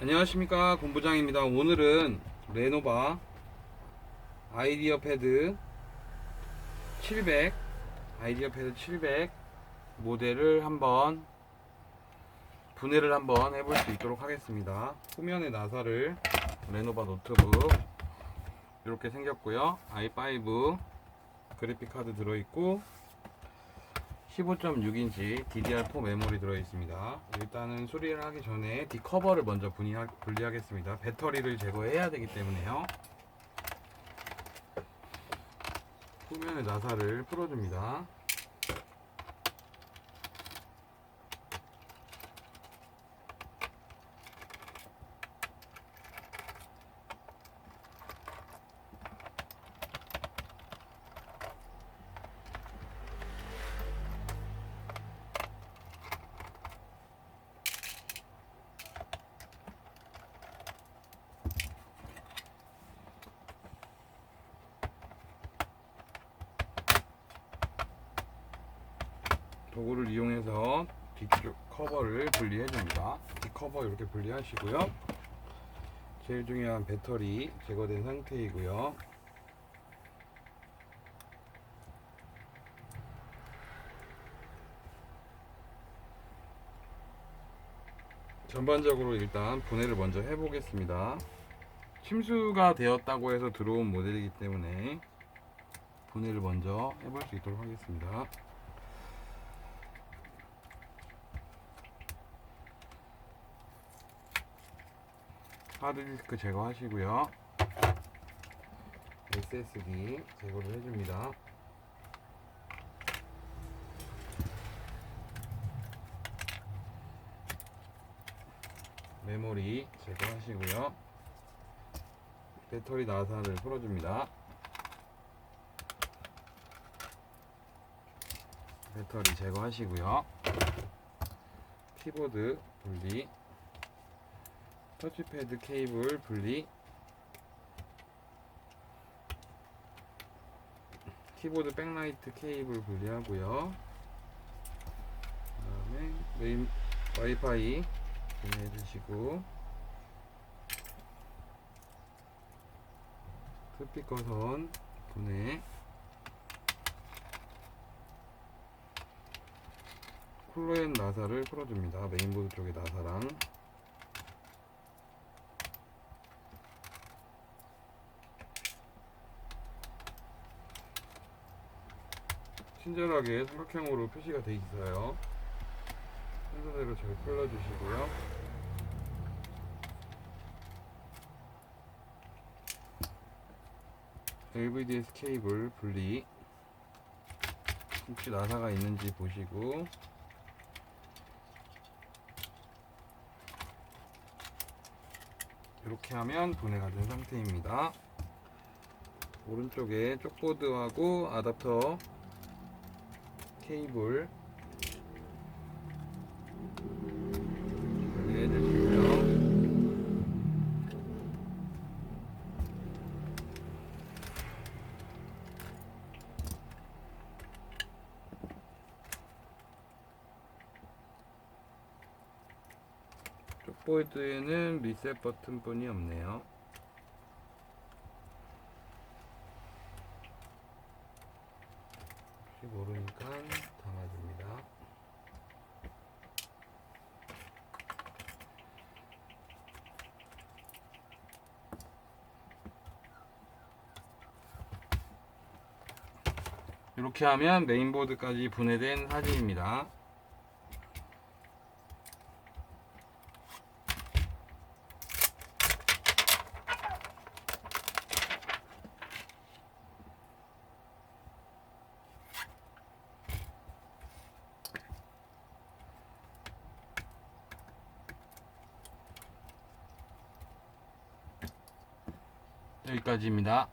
안녕하십니까 본부장입니다. 오늘은 레노바 아이디어 패드 700 아이디어 패드 700 모델을 한번 분해를 한번 해볼 수 있도록 하겠습니다. 후면의 나사를 레노바 노트북 이렇게 생겼고요. i5 그래픽 카드 들어있고 15.6인치 DDR4 메모리 들어있습니다. 일단은 수리를 하기 전에 디커버를 먼저 분리하, 분리하겠습니다. 배터리를 제거해야 되기 때문에요. 후면의 나사를 풀어줍니다. 도구를 이용해서 뒤쪽 커버를 분리해 줍니다. 뒷커버 이렇게 분리하시고요. 제일 중요한 배터리 제거된 상태이고요. 전반적으로 일단 분해를 먼저 해보겠습니다. 침수가 되었다고 해서 들어온 모델이기 때문에 분해를 먼저 해볼 수 있도록 하겠습니다. 하드디스크 제거하시고요. SSD 제거를 해줍니다. 메모리 제거하시고요. 배터리 나사를 풀어줍니다. 배터리 제거하시고요. 키보드 분리 터치패드 케이블 분리. 키보드 백라이트 케이블 분리하고요. 그 다음에 메인 와이파이 분해해 주시고. 스피커선 분해. 쿨러앤 나사를 풀어줍니다. 메인보드 쪽에 나사랑 친절하게 삼각형으로 표시가 되어 있어요. 순서대로 잘 풀러주시고요. LVDS 케이블 분리 혹시 나사가 있는지 보시고 이렇게 하면 분해가 된 상태입니다. 오른쪽에 쪽보드하고 아답터 케이블. 쪽보드에는 리셋 버튼뿐이 없네요. 혹시 모르니까 담아줍니다. 이렇게 하면 메인보드까지 분해된 사진입니다. 여기까지입니다.